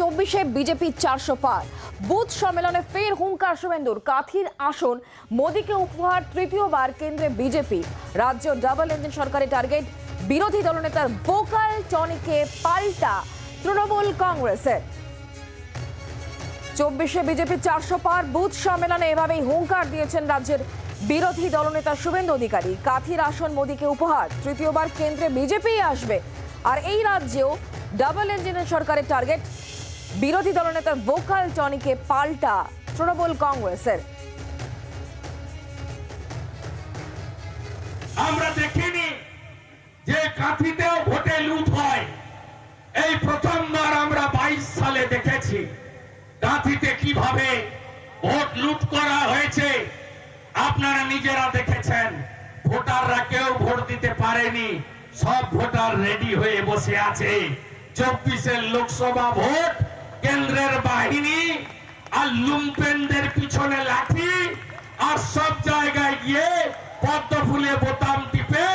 চব্বিশে বিজেপি চারশো পার। বুথ সম্মেলনে ফের হুঙ্কার শুভেন্দুর। কাথির আসন, মোদীকে উপহার, তৃতীয়বার কেন্দ্রে বিজেপি। রাজ্য ডাবল ইঞ্জিন সরকারি টার্গেট, বিরোধী দলনেতার ভোকাল টনিকে পাল্টা তৃণমূল কংগ্রেসের। চব্বিশে বিজেপি চারশো পার, বুথ সম্মেলনে এভাবেই হুঙ্কার দিয়েছেন রাজ্যের বিরোধী দলনেতা শুভেন্দু অধিকারী। কাথির আসন, মোদীকে উপহার, তৃতীয়বার কেন্দ্রে বিজেপি আসবে। আর এই রাজ্যেও ডাবল ইঞ্জিনের সরকারের টার্গেট বিরোধী দলনেতার ভোকাল টনিকে পাল্টা তৃণমূল কংগ্রেসের। আমরা দেখিনি যে কাঁথিতেও ভোটে লুট হয়। এই প্রথমবার আমরা বাইশ সালে দেখেছি কাঁথিতে কীভাবে ভোট লুট করা হয়েছে। আপনারা নিজেরা দেখেছেন, ভোটাররা কেউ ভোট দিতে পারেনি। সব ভোটার রেডি হয়ে বসে আছে। চব্বিশের লোকসভা ভোট কেন্দ্রের বাহিনী আর লুম্পেনদের পিছনে লাঠি আর সব জায়গায় গিয়ে পদ্ম ফুলে বোতাম টিপে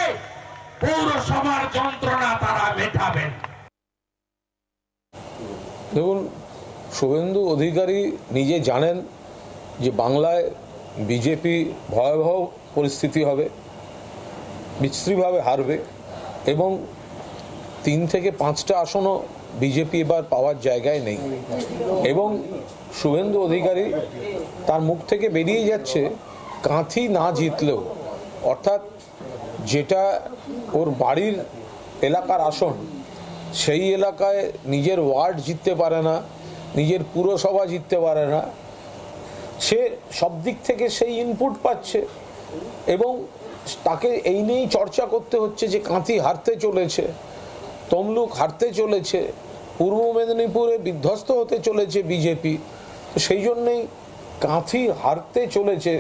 পৌরসভার যন্ত্রণা তারা মেটাবেন। দেখুন, শুভেন্দু অধিকারী নিজে জানেন যে বাংলায় বিজেপি ভয়াবহ পরিস্থিতি হবে বিশ্রীভাবে হারবে এবং তিন থেকে পাঁচটা আসনও বিজেপি এবার পাওয়ার জায়গায় নেই। এবং শুভেন্দু অধিকারী তার মুখ থেকে বেরিয়ে যাচ্ছে, কাঁথি না জিতলেও। অর্থাৎ যেটা ওর বাড়ির এলাকার আসন, সেই এলাকায় নিজের ওয়ার্ড জিততে পারে না, নিজের পুরসভা জিততে পারে না। সে সব দিক থেকে সেই ইনপুট পাচ্ছে এবং তাকে এই নিয়েই চর্চা করতে হচ্ছে যে কাঁথি হারতে চলেছে। তমলুক হারতে চলেছে, পূর্ব মেদিনীপুরে বিধ্বস্ত হতে চলেছে বিজেপি। সেই জন্যেই কাঁথি হারতে চলেছে।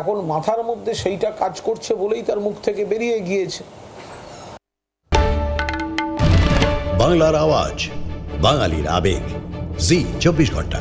এখন মাথার মধ্যে সেইটা কাজ করছে বলেই তার মুখ থেকে বেরিয়ে গিয়েছে। বাংলার আওয়াজ, বাঙালির আবেগ। জি, চব্বিশ ঘণ্টা।